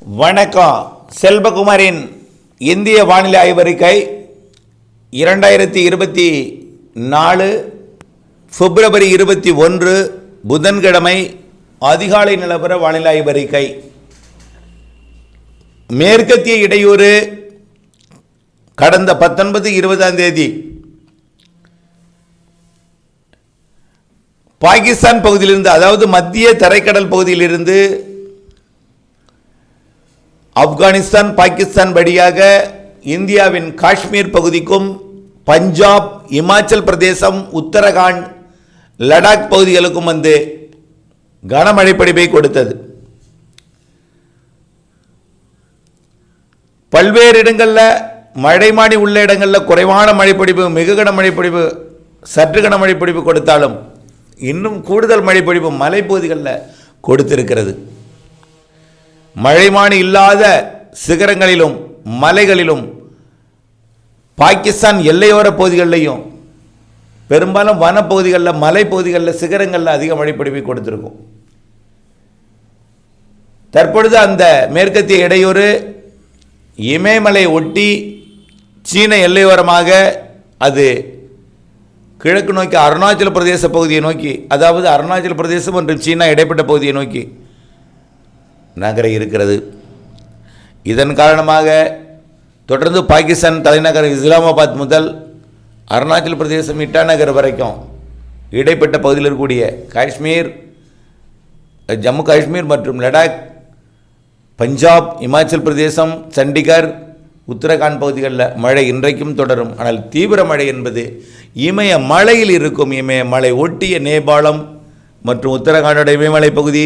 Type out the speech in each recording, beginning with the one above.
வணக்கம். செல்வகுமாரின் இந்திய வானிலை ஆய்வறிக்கை இரண்டாயிரத்தி இருபத்தி நாலு பிப்ரவரி இருபத்தி ஒன்று புதன்கிழமை அதிகாலை நிலவர வானிலை ஆய்வறிக்கை. மேற்கத்திய இடையூறு கடந்த பத்தொன்பது இருபதாம் தேதி. பாகிஸ்தான் பகுதியிலிருந்து அதாவது மத்திய தரைக்கடல் பகுதியிலிருந்து ஆப்கானிஸ்தான் பாகிஸ்தான் வழியாக இந்தியாவின் காஷ்மீர் பகுதிக்கும் பஞ்சாப் இமாச்சல் பிரதேசம் உத்தரகாண்ட் லடாக் பகுதிகளுக்கும் வந்து கனமழை படிப்பை கொடுத்தது. பல்வேறு இடங்களில் மழைமாடி உள்ள இடங்களில் குறைவான மழைப்பொழிவு மிக கனமழை சற்று கனமழை கொடுத்தாலும் இன்னும் கூடுதல் மழை மலைப்பகுதிகளில் கொடுத்திருக்கிறது. மழைமானி இல்லாத சிகரங்களிலும் மலைகளிலும் பாகிஸ்தான் எல்லையோர பகுதிகளிலையும் பெரும்பாலும் வனப்பகுதிகளில் மலைப்பகுதிகளில் சிகரங்களில் அதிக மழைப்பொழிவை கொடுத்துருக்கும். தற்பொழுது அந்த மேற்கத்திய இடையூறு இமயமலை ஒட்டி சீன எல்லையோரமாக அது கிழக்கு நோக்கி அருணாச்சல பிரதேச பகுதியை நோக்கி அதாவது அருணாச்சல பிரதேசம் மற்றும் சீனா இடைப்பட்ட பகுதியை நோக்கி நகர இருக்கிறது. இதன் காரணமாக தொடர்ந்து பாகிஸ்தான் தலைநகர் இஸ்லாமாபாத் முதல் அருணாச்சல பிரதேசம் இட்டாநகர் வரைக்கும் இடைப்பட்ட பகுதியில் இருக்கக்கூடிய காஷ்மீர் ஜம்மு காஷ்மீர் மற்றும் லடாக் பஞ்சாப் இமாச்சல் பிரதேசம் சண்டிகர் உத்தரகாண்ட் பகுதிகளில் மழை இன்றைக்கும் தொடரும். ஆனால் தீவிர மழை என்பது இமய மலையில் இருக்கும். இமய மலை ஒட்டிய நேபாளம் மற்றும் உத்தரகாண்டோட இமயமலை பகுதி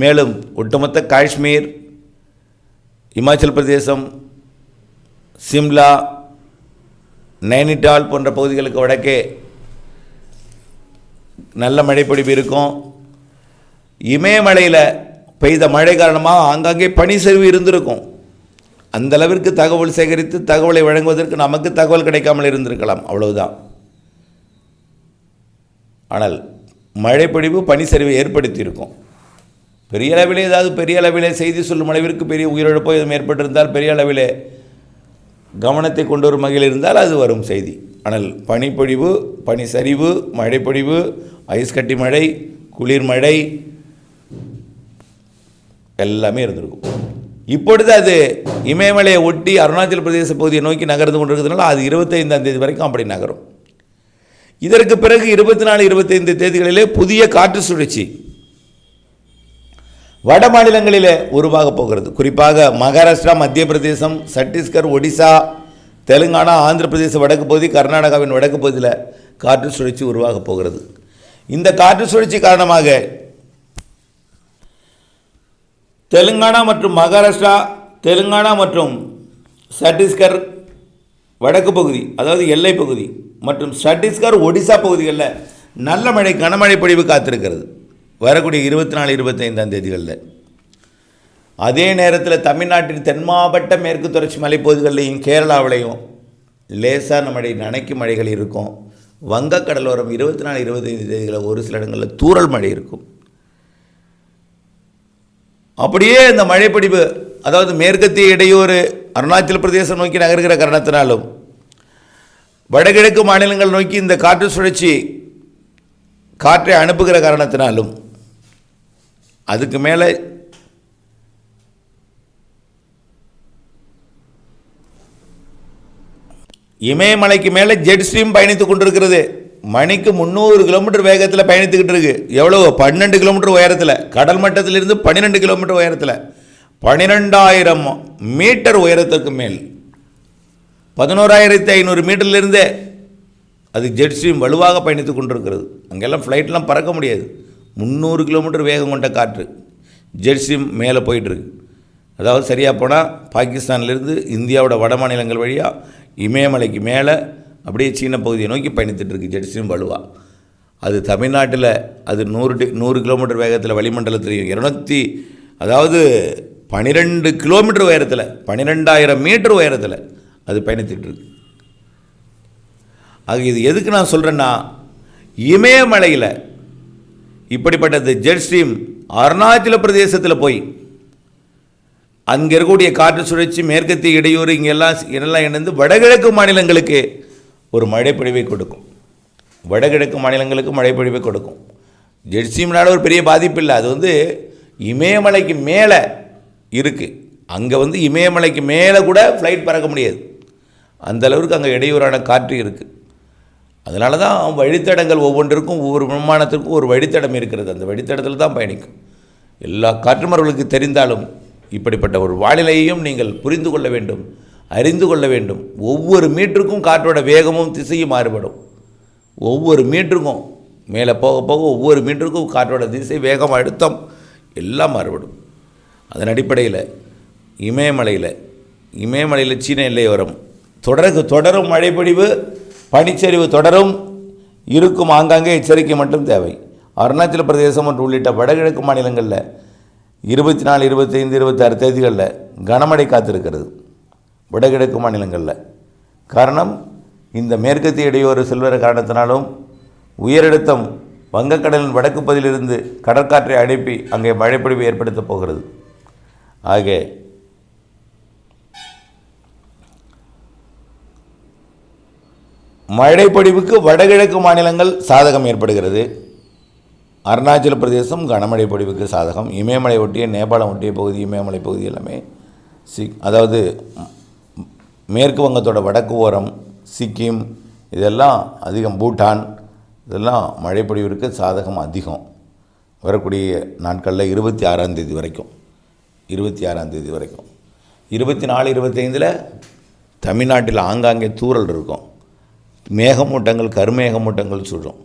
மேலும் ஒட்டுமொத்த காஷ்மீர் இமாச்சல் பிரதேசம் சிம்லா நைனிடால் போன்ற பகுதிகளுக்கு வடக்கே நல்ல மழைப்பொழிவு இருக்கும். இமயமலையில் பெய்த மழை காரணமாக ஆங்காங்கே பனி சரிவு இருந்திருக்கும். அந்த அளவிற்கு தகவல் சேகரித்து தகவலை வழங்குவதற்கு நமக்கு தகவல் கிடைக்காமல் இருந்திருக்கலாம். அவ்வளவுதான். ஆனால் மழைப்பொழிவு பனி சரிவை ஏற்படுத்தியிருக்கும். பெரிய அளவிலே ஏதாவது பெரிய அளவிலே செய்தி சொல்லும் அளவிற்கு பெரிய உயிரிழப்போ எதுவும் ஏற்பட்டிருந்தால் பெரிய அளவிலே கவனத்தை கொண்டு வரும் வகையில் இருந்தால் அது வரும் செய்தி. ஆனால் பனிப்பொழிவு பனி சரிவு மழைப்பொழிவு ஐஸ் கட்டி மழை குளிர் மழை எல்லாமே இருந்திருக்கும். இப்பொழுது அது இமயமலையை ஒட்டி அருணாச்சல பிரதேச பகுதியை நோக்கி நகர்ந்து கொண்டிருக்கிறதுனால அது இருபத்தைந்தாம் தேதி வரைக்கும் அப்படி நகரும். இதற்கு பிறகு இருபத்தி நாலு இருபத்தைந்து தேதிகளிலே புதிய காற்று சுழற்சி. வட மாநிலங்களில் உருவாக போகிறது. குறிப்பாக மகாராஷ்டிரா மத்திய பிரதேசம் சத்தீஸ்கர் ஒடிசா தெலுங்கானா ஆந்திர பிரதேச வடக்கு பகுதி கர்நாடகாவின் வடக்கு பகுதியில் காற்று சுழற்சி உருவாக போகிறது. இந்த காற்று சுழற்சி காரணமாக தெலுங்கானா மற்றும் மகாராஷ்டிரா தெலுங்கானா மற்றும் சத்தீஸ்கர் வடக்கு பகுதி அதாவது எல்லை பகுதி மற்றும் சத்தீஸ்கர் ஒடிசா பகுதிகளில் நல்ல மழை கனமழை பொழிவு காத்திருக்கிறது. வரக்கூடிய இருபத்தி நாலு இருபத்தைந்தாம் தேதிகளில். அதே நேரத்தில் தமிழ்நாட்டின் தென் மாவட்ட மேற்கு தொடர்ச்சி மலைப்பகுதிகளிலையும் கேரளாவிலையும் லேசான மழை நனைக்கு மழைகள் இருக்கும். வங்கக்கடலோரம் இருபத்தி நாலு இருபத்தைந்து தேதிகளில் ஒரு சில இடங்களில் தூரல் மழை இருக்கும். அப்படியே இந்த மழைப்பிடிப்பு அதாவது மேற்கத்திய இடையூறு அருணாச்சல பிரதேசம் நோக்கி நகர்கிற காரணத்தினாலும் வடகிழக்கு மாநிலங்கள் நோக்கி இந்த காற்று சுழற்சி காற்றை அனுப்புகிற காரணத்தினாலும் அதுக்கு மேலே இமயமலைக்கு மேலே ஜெட் ஸ்ட்ரீம் பயணித்து கொண்டிருக்கிறது. மணிக்கு முந்நூறு கிலோமீட்டர் வேகத்தில் பயணித்துக்கிட்டு இருக்கு. எவ்வளோ பன்னெண்டு கிலோமீட்டர் உயரத்தில். கடல் மட்டத்திலிருந்து பன்னிரெண்டு கிலோமீட்டர் உயரத்தில். பன்னிரெண்டாயிரம் மீட்டர் உயரத்துக்கு மேல். பதினோராயிரத்தி ஐநூறு மீட்டர்லேருந்தே அது ஜெட் ஸ்ட்ரீம் வலுவாக பயணித்து கொண்டிருக்கிறது. அங்கெல்லாம் ஃப்ளைட்லாம் பறக்க முடியாது. முந்நூறு கிலோமீட்டர் வேகம் கொண்ட காற்று. ஜெட் மேலே போயிட்டுருக்கு அதாவது சரியாக போனால் பாகிஸ்தான்லேருந்து இந்தியாவோட வட மாநிலங்கள் வழியாக இமயமலைக்கு மேலே அப்படியே சீன பகுதியை நோக்கி பயணித்துட்ருக்கு இருக்கு வலுவாக அது தமிழ்நாட்டில் அது நூறு டி நூறு கிலோமீட்டர் வேகத்தில் வளிமண்டலத்திலையும் இரநூத்தி அதாவது பன்னிரெண்டு கிலோமீட்டர் உயரத்தில் பன்னிரெண்டாயிரம் மீட்டர் உயரத்தில் அது பயணித்துட்டுருக்கு ஆக இது எதுக்கு நான் சொல்கிறேன்னா இமயமலையில் இப்படிப்பட்டது இந்த ஜெட் ஸ்ட்ரீம் அருணாச்சல பிரதேசத்தில் போய் அங்கே இருக்கக்கூடிய காற்று சுழற்சி மேற்கத்திய இடையூறு இங்கெல்லாம் இதெல்லாம் இணைந்து வடகிழக்கு மாநிலங்களுக்கு ஒரு மழைப்பொழிவை கொடுக்கும். வடகிழக்கு மாநிலங்களுக்கு மழைப்பொழிவை கொடுக்கும். ஜெர்சிம்னால ஒரு பெரிய பாதிப்பு இல்லை. அது வந்து இமயமலைக்கு மேலே இருக்குது அங்கே வந்து இமயமலைக்கு மேலே கூட ஃப்ளைட் பறக்க முடியாது. அந்தளவுக்கு அங்கே இடையூறான காற்று இருக்குது அதனால தான் வழித்தடங்கள் ஒவ்வொன்றிற்கும் ஒவ்வொரு விமானத்திற்கும் ஒரு வழித்தடம் இருக்கிறது. அந்த வழித்தடத்தில் தான் பயணிக்கும். எல்லா காற்றுமர்களுக்கு தெரிந்தாலும் இப்படிப்பட்ட ஒரு வானிலையையும் நீங்கள் புரிந்து கொள்ள வேண்டும் அறிந்து கொள்ள வேண்டும். ஒவ்வொரு மீட்டருக்கும் காற்றோட வேகமும் திசையும் மாறுபடும். ஒவ்வொரு மீட்டருக்கும் மேலே போக போக ஒவ்வொரு மீட்டருக்கும் காற்றோட திசை வேகம் அழுத்தம் எல்லாம் மாறுபடும். அதன் அடிப்படையில் இமயமலையில் இமயமலையில் சீன எல்லையோரம் தொடருக்கு தொடரும் மழைப்பொழிவு பனிச்சரிவு தொடரும். இருக்கும் ஆங்காங்கே எச்சரிக்கை மட்டும் தேவை. அருணாச்சல பிரதேசம் மற்றும் உள்ளிட்ட வடகிழக்கு மாநிலங்களில் இருபத்தி நாலு இருபத்தைந்து இருபத்தாறு தேதிகளில் கனமழை காத்திருக்கிறது. வடகிழக்கு மாநிலங்களில். காரணம் இந்த மேற்கத்திய இடையூறு செல்வர காரணத்தினாலும் உயரழுத்தம் வங்கக்கடலின் வடக்கு பகுதியிலிருந்து கடற்காற்றை அனுப்பி அங்கே மழைப்பொழிவு ஏற்படுத்தப் போகிறது. ஆக மழைப்பொழிவுக்கு வடகிழக்கு மாநிலங்கள் சாதகம் ஏற்படுகிறது. அருணாச்சல பிரதேசம் கனமழை பொழிவுக்கு சாதகம். இமயமலை ஒட்டிய நேபாளம் ஒட்டிய பகுதி இமயமலை பகுதி எல்லாமே சி அதாவது மேற்கு வங்கத்தோட வடக்கு ஓரம் சிக்கிம் இதெல்லாம் அதிகம் பூட்டான் இதெல்லாம் மழைப்பொழிவிற்கு சாதகம் அதிகம். வரக்கூடிய நாட்களில் இருபத்தி ஆறாம் தேதி வரைக்கும் இருபத்தி ஆறாம் தேதி வரைக்கும். இருபத்தி நாலு இருபத்தைந்தில் தமிழ்நாட்டில் ஆங்காங்கே தூறல் இருக்கும். மேகமூட்டங்கள் கருமேகமூட்டங்கள் சூழும்.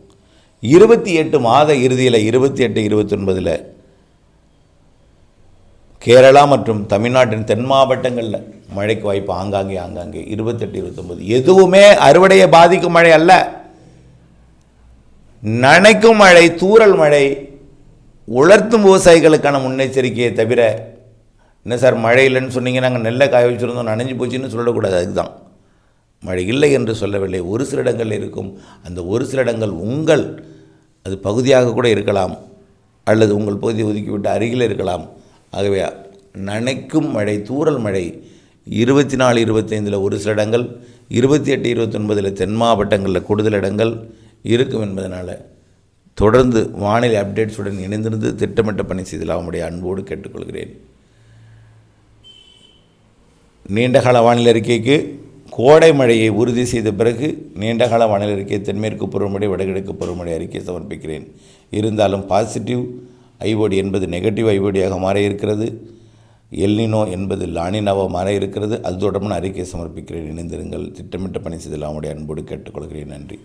இருபத்தி எட்டு மாத இறுதியில் இருபத்தி எட்டு இருபத்தொன்பதில் கேரளா மற்றும் தமிழ்நாட்டின் தென் மாவட்டங்களில் மழைக்கு வாய்ப்பு ஆங்காங்கே ஆங்காங்கே இருபத்தெட்டு இருபத்தொன்பது. எதுவுமே அறுவடையை பாதிக்கும் மழை அல்ல. நனைக்கும் மழை தூறல் மழை உலர்த்தும் விவசாயிகளுக்கான முன்னெச்சரிக்கையை தவிர என்ன சார் மழை இல்லைன்னு சொன்னீங்க நாங்கள் நெல்லை காய வச்சுருந்தோம் நனைஞ்சு போச்சுன்னு சொல்லக்கூடாது அதுதான் மழை இல்லை என்று சொல்லவில்லை. ஒரு சில இடங்கள் இருக்கும். அந்த ஒரு சில இடங்கள் உங்கள் அது பகுதியாக கூட இருக்கலாம். அல்லது உங்கள் பகுதியை ஒதுக்கிவிட்டு அருகில் இருக்கலாம். ஆகவே நனைக்கும் மழை தூறல் மழை இருபத்தி நாலு இருபத்தைந்தில் ஒரு சில இடங்கள் இருபத்தி எட்டு இருபத்தொன்பதில் தென் மாவட்டங்களில் கூடுதல் இடங்கள் இருக்கும் என்பதனால் தொடர்ந்து வானிலை அப்டேட்ஸுடன் இணைந்திருந்து திட்டமிட்ட பணி செய்தல் அவனுடைய அன்போடு கேட்டுக்கொள்கிறேன். நீண்டகால வானிலை அறிக்கைக்கு கோடை மழையை உறுதி செய்த பிறகு நீண்டகால வானிலை அறிக்கை தென்மேற்கு பருவமழை வடகிழக்கு பருவமழை அறிக்கை சமர்ப்பிக்கிறேன். இருந்தாலும் பாசிட்டிவ் ஐஓடி என்பது நெகட்டிவ் ஐஓடியாக மாற இருக்கிறது எல்னினோ என்பது லானினாவாக மாற இருக்கிறது அது தொடர்பான அறிக்கை சமர்ப்பிக்கிறேன். இணைந்திருங்கள். திட்டமிட்ட பணி செய்தல் அவனுடைய அன்போடு கேட்டுக்கொள்கிறேன். நன்றி.